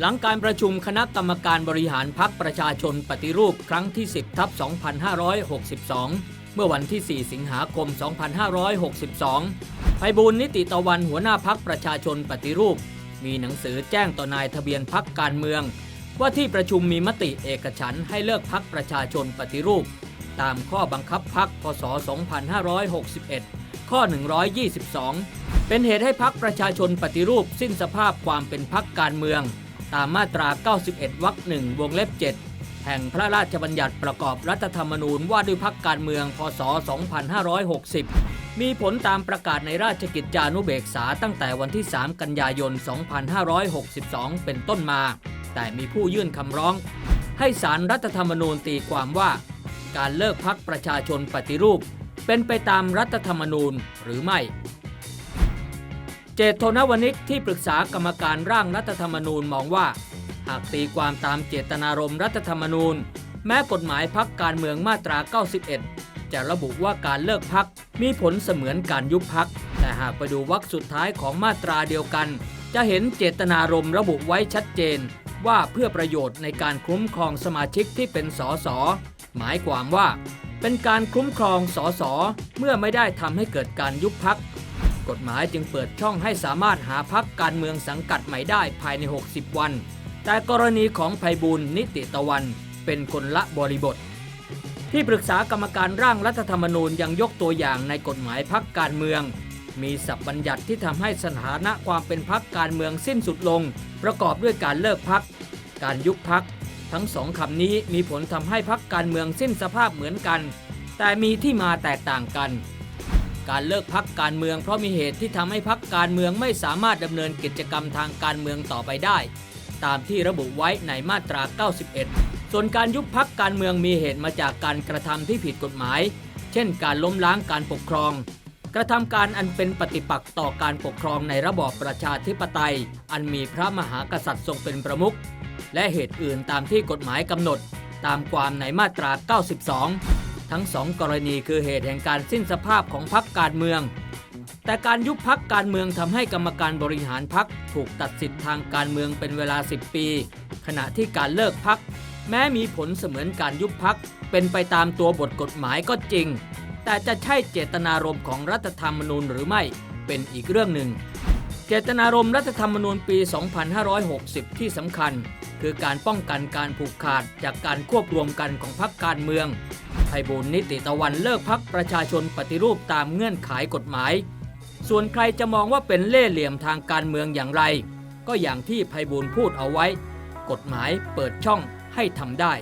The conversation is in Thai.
หลังการประชุมคณะกรรมการบริหารพักประชาชนปฏิรูปครั้งที่ 10ทับ2562 เมื่อวันที่ 4 สิงหาคม 2562ไพบูลนิติตะวันหัวหน้าพักประชาชนปฏิรูป มีหนังสือแจ้งต่อนายทะเบียนพักการเมือง ว่าที่ประชุมมีมติเอกฉันให้เลิกพักประชาชนปฏิรูป ตามข้อบังคับพักพศ 2561 ข้อ 122 เป็นเหตุให้พักประชาชนปฏิรูปสิ้นสภาพความเป็นพักการเมือง ตามมาตรา 91 วรรคหนึ่งวงเล็บ 7 แห่งพระราชบัญญัติประกอบรัฐธรรมนูญว่าด้วยพักการเมือง พศ 2560 มีผลตามประกาศในราชกิจจานุเบกษาตั้งแต่วันที่ 3 กันยายน 2562 เป็นต้นมา แต่มีผู้ยื่นคำร้อง ให้สารรัฐธรรมนูญตีความว่า การเลิกพักประชาชนปฏิรูป เป็นไปตามรัฐธรรมนูญหรือไม่ เจตโทนวนิกที่ปรึกษากรรมการร่างรัฐธรรมนูญมองว่า หากตีความตามเจตนารมณ์รัฐธรรมนูญ แม้กฎหมายพักการเมืองมาตรา 91 จะระบุว่าการเลิกพักมีผลเสมือนการยุบพัก แต่หากไปดูวรรคสุดท้ายของมาตราเดียวกัน จะเห็นเจตนารมณ์ระบุไว้ชัดเจน ว่าเพื่อประโยชน์ในการคุ้มครองสมาชิกที่เป็นสสหมายความว่า เป็นการคุ้มครองสสเมื่อไม่ได้ทำให้เกิดการยุบพัก กฎหมายจึงเปิดช่องให้สามารถหาพักการเมืองสังกัดใหม่ได้ภายใน 60 วัน แต่กรณีของไพบูลนิติตะวันเป็นคนละบริบท ที่ปรึกษากรรมการร่างรัฐธรรมนูญยังยกตัวอย่างในกฎหมายพักการเมือง มีสับบัญญัติที่ทำให้สถานะความเป็นพักการเมืองสิ้นสุดลง ประกอบด้วยการเลิกพัก การยุบพัก ทั้งสองคำนี้มีผลทำให้พักการเมืองสิ้นสภาพเหมือนกัน แต่มีที่มาแตกต่างกัน การเลิกพักการเมืองเพราะมีเหตุที่ทำให้พักการเมืองไม่สามารถดำเนินกิจกรรมทางการเมืองต่อไปได้ ตามที่ระบุไว้ในมาตรา 91 ส่วนการยุบพักการเมืองมีเหตุมาจากการกระทำที่ผิดกฎหมาย เช่น การล้มล้างการปกครอง กระทำการอันเป็นปฏิปักษ์ต่อการปกครองในระบอบประชาธิปไตย อันมีพระมหากษัตริย์ทรงเป็นประมุขและเหตุอื่นตามที่กฎหมายกำหนด ตามความในมาตรา 92 ทั้งสองกรณีคือเหตุแห่งการสิ้นสภาพของพรรคการเมือง แต่การยุบพักการเมืองทำให้กรรมการบริหารพักถูกตัดสิทธิ์ทางการเมืองเป็นเวลา 10 ปี ขณะที่การเลิกพัก แม้มีผลเสมือนการยุบพักเป็นไปตามตัวบทกฎหมายก็จริง แต่จะใช่เจตนารมณ์ของรัฐธรรมนูญหรือไม่เป็นอีกเรื่องหนึ่ง เจตนารมณ์รัฐธรรมนูญปี 2560 ที่สำคัญ คือการป้องกันการผูกขาดจากการควบรวมกันของพรรคการเมืองไพบูลนิติตะวันเลิกพักประชาชนปฏิรูปตามเงื่อนไขกฎหมาย ส่วนใครจะมองว่าเป็นเล่ห์เหลี่ยมทางการเมืองอย่างไร ก็อย่างที่ไพบูลพูดเอาไว้ กฎหมายเปิดช่องให้ทำได้